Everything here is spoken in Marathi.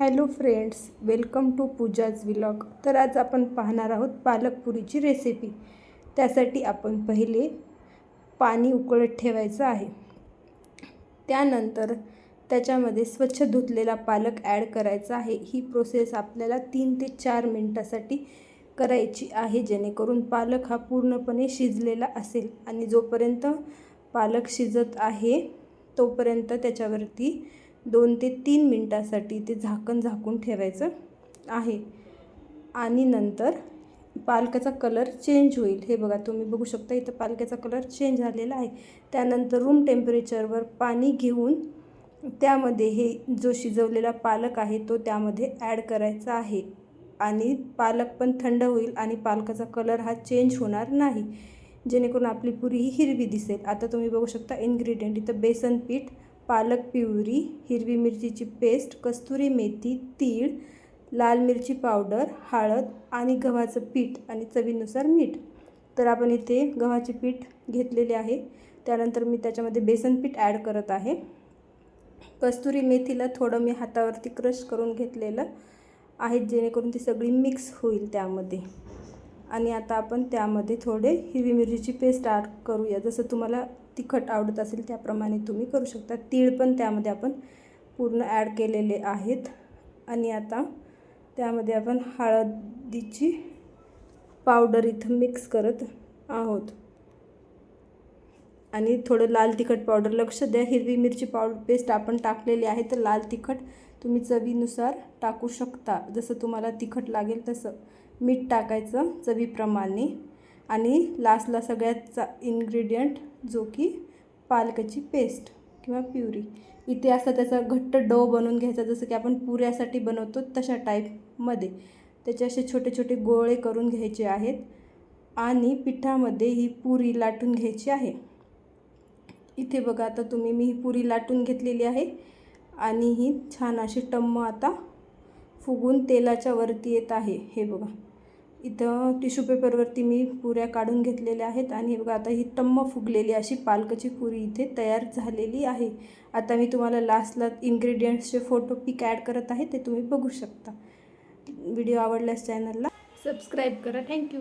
Hello friends welcome to Pooja's vlog. तर आज आपण पाहणार आहोत पालक पुरीची रेसिपी. त्यासाठी आपण पहिले पाणी उकळत ठेवायचं आहे. त्यानंतर त्याच्यामध्ये स्वच्छ धुतलेला पालक ॲड करायचा आहे. ही प्रोसेस आपल्याला तीन ते चार मिनटासाठी करायची आहे जेणेकरून पालक हा पूर्णपणे शिजलेला असेल आणि जोपर्यंत पालक शिजत आहे तोपर्यंत त्याच्यावरती दोन ते तीन मिनटासाठी ते झाकण झाकून ठेवायचं आहे. आणि नंतर पालकाचा कलर चेंज होईल. हे बघा तुम्ही बघू शकता इथं पालकाचा कलर चेंज झालेला आहे. त्यानंतर रूम टेम्परेचरवर पाणी घेऊन त्यामध्ये हे जो शिजवलेला पालक आहे तो त्यामध्ये ॲड करायचा आहे. आणि पालक पण थंड होईल आणि पालकाचा कलर हा चेंज होणार नाही. जेणेकरून आपली पुरी ही हिरवी दिसेल. आता तुम्ही बघू शकता इन्ग्रेडियंट इथं बेसन पीठ पालक पिवरी हिरवी मिरचीची पेस्ट कस्तुरी मेथी तीळ लाल मिरची पावडर हळद आणि गव्हाचं पीठ आणि चवीनुसार मीठ. तर आपण इथे गव्हाचे पीठ घेतलेले आहे. त्यानंतर मी त्याच्यामध्ये बेसन पीठ ॲड करत आहे. कस्तुरी मेथीला थोडं मी हातावरती क्रश करून घेतलेलं आहे जेणेकरून ती सगळी मिक्स होईल त्यामध्ये. आणि आता आपण त्यामध्ये थोडे हिरवी मिरचीची पेस्ट ॲड करूया. जसं तुम्हाला तिखट आवडत असेल त्याप्रमाणे तुम्ही करू शकता. तीळ पण त्यामध्ये आपण पूर्ण ॲड केलेले आहेत. आणि आता त्यामध्ये आपण हळदीची पावडर इथं मिक्स करत आहोत. आणि थोडं लाल तिखट पावडर लक्ष द्या. हिरवी मिरची पावडर पेस्ट आपण टाकलेली आहे तर लाल तिखट तुम्ही चवीनुसार टाकू शकता. जसं तुम्हाला तिखट लागेल तसं. मीठ टाकायचं चवीप्रमाणे. आणि लास्टला सगळ्याचा इन्ग्रेडियंट जो की पालकाची पेस्ट किंवा प्युरी. इथे असा त्याचा घट्ट डो बनवून घ्यायचा. जसं की आपण पुऱ्यासाठी बनवतो तशा टाईपमध्ये त्याचे असे छोटे छोटे गोळे करून घ्यायचे आहेत. आणि पिठामध्ये ही पुरी लाटून घ्यायची आहे. इथे बघा आता तुम्ही मी ही पुरी लाटून घेतलेली आहे आणि ही छान अशी टम्म आता फुगून तेलाच्या वरती येत आहे. हे बघा इथं टिश्यू पेपरवरती मी पुऱ्या काढून घेतलेल्या आहेत आणि बघा आता ही टम्म फुगलेली अशी पालकाची पुरी इथे तयार झालेली आहे. आता मी तुम्हाला लास्टला इन्ग्रेडियंट्सचे फोटो पिक ॲड करत आहे ते तुम्ही बघू शकता. व्हिडिओ आवडल्यास चॅनलला सबस्क्राईब करा. थँक्यू